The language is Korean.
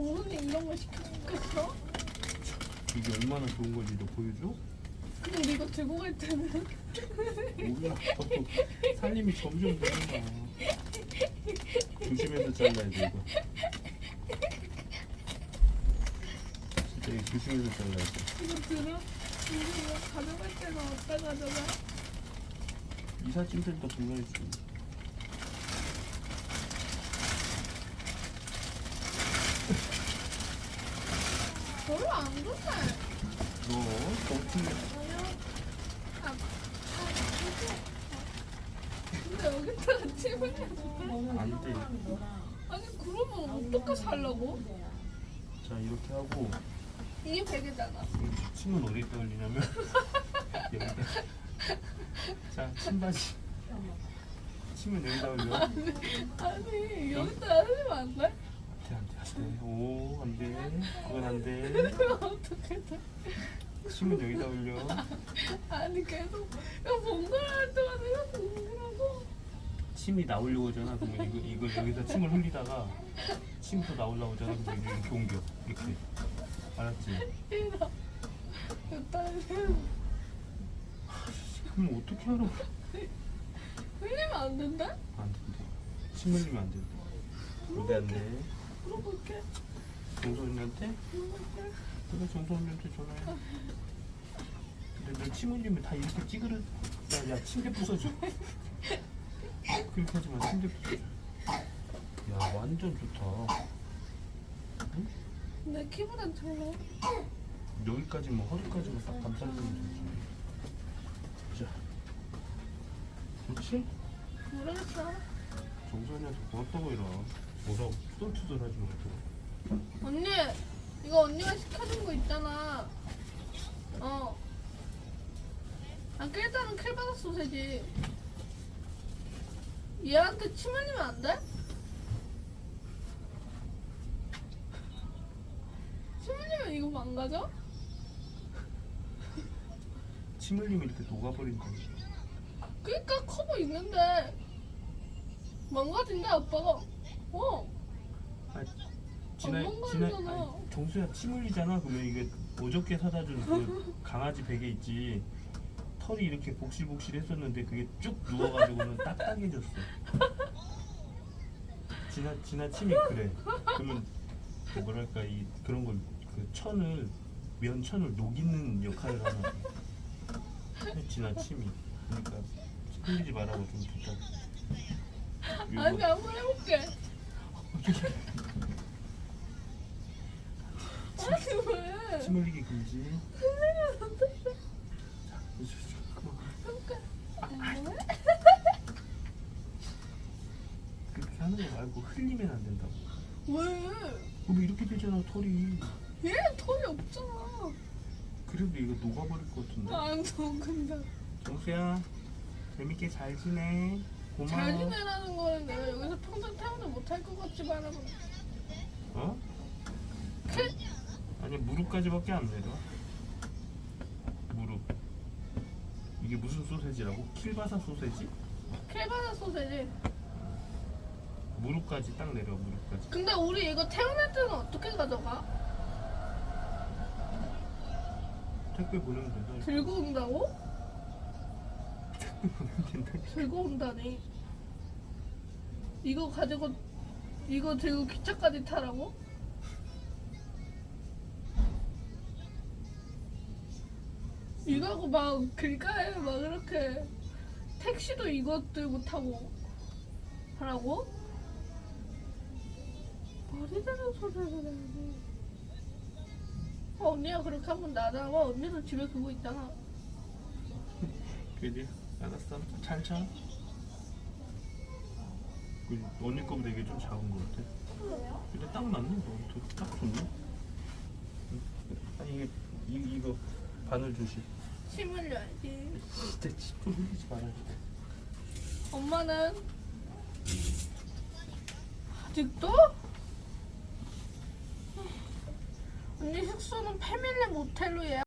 정선이 이런 거 시켜줬겠어? 이게 얼마나 좋은 건지 너 보여줘? 근데 우리 이거 들고 갈 때는 몰라. 살림이 점점 느는 거야. 조심해서 잘라야 돼 이거. 진짜 이거 조심해서 잘라야 돼. 이거 들어? 우리 이거 가져갈 때는 어디다 가져가? 이삿짐들도 불러야지. 별로 안 좋네. 너 너무 아, 아, 근데 여기다가 침을 해도 안 돼. 아니 그러면 어떻게 살라고? 자 이렇게 하고 이게 베개잖아. 이 침은 어디다 올리냐면 여기다. 자 침바지. 침은 여기다 올려. 아니 여기다 하시면 안 돼? 안돼 안돼 안돼. 오 안돼. 그건 안돼. 어떻게 돼? 침은 여기다 올려. 아니 계속 이거 번갈아 할 때마다 이거 번갈아고 침이 나오려고 하잖아. 그러면 이거 이걸 여기서 침을 흘리다가 침도 나오려고 하잖아. 그러면 이렇게 옮겨. 이렇게. 알았지? 일단 그럼 어떻게 하라고? 흘리면 안 된다? 안 된대. 침 흘리면 안 된대. 안돼 안돼. 물어볼게. 정소연한테? 물어볼게. 그래 정소연한테 전화해. 근데 너 침 흘리면 다 이렇게 찌그러. 야 야 침대 부서져. 그렇게 하지 마. 침대 부서져. 야 완전 좋다. 내 키보단 잘해. 여기까지 뭐 허리까지만 싹 감싸주면 되지. 자, 좋지? 모르겠어. 정선이한테 고맙다고 해라. 뭐라고 투덜투덜 하지 말고. 언니, 이거 언니가 시켜준 거 있잖아. 어. 아, 일단은 킬바다 소세지. 얘한테 침 흘리면 안 돼? 침 흘리면 이거 망가져? 침 흘리면 이렇게 녹아버린다. 그니까 커버 있는데 망가진대 아빠가. 어. 아, 지나 안 지나 먹어야잖아. 아니, 정수야 침 흘리잖아. 그러면 이게 어저께 사다 준 그 강아지 베개 있지. 털이 이렇게 복실복실했었는데 그게 쭉 누워가지고는 딱딱해졌어. 지나 지나 침이 그래. 그러면 그 뭐랄까 이 그런 걸그 천을 면 천을 녹이는 역할을 하는 거야. 지나 침이. 그러니까 흘리지 말라고 좀 부탁. 아니 한번 해볼게. 아니 왜? 침 흘리기 금지. 자, 이제. 그렇게 하는 거 말고 흘리면 안 된다고. 왜? 그럼 이렇게 되잖아 털이. 얘 털이 없잖아. 그래도 이거 녹아버릴 것 같은데. 안 녹은다. 정수야 재밌게 잘 지내. 고마워. 잘 지내라는 거는 내가 여기서 평생 태어나 못할 것 같지 말아봐. 어? 클 아니 무릎까지밖에 안 내려. 무릎. 이게 무슨 소세지라고? 킬바사 소세지? 킬바다 소세지. 무릎까지 딱 내려 무릎까지. 근데 우리 이거 태어날 때는 어떻게 가져가? 택배 보내면 된다. 들고 온다고? 택배 보내면 된다. 들고 온다니. 이거 가지고 이거 들고 기차까지 타라고? 이거하고 막 길가에 막 이렇게 택시도 이것 들고 타고 하라고? 말이 되는 소리를 해야지. 어, 언니가 그렇게 하면 나잖아. 언니도 집에 그거 있잖아. 그지? 알았어. 그 언니 거보다 이게 좀 작은 것 같아. 근데 딱 맞네. 너, 딱 좋네. 응? 아니 이게 이, 이거 바늘. 침 흘려야지. 진짜 침좀 흘리지 말아야 엄마는 아직도? 언니 숙소는 패밀리 모텔로 예약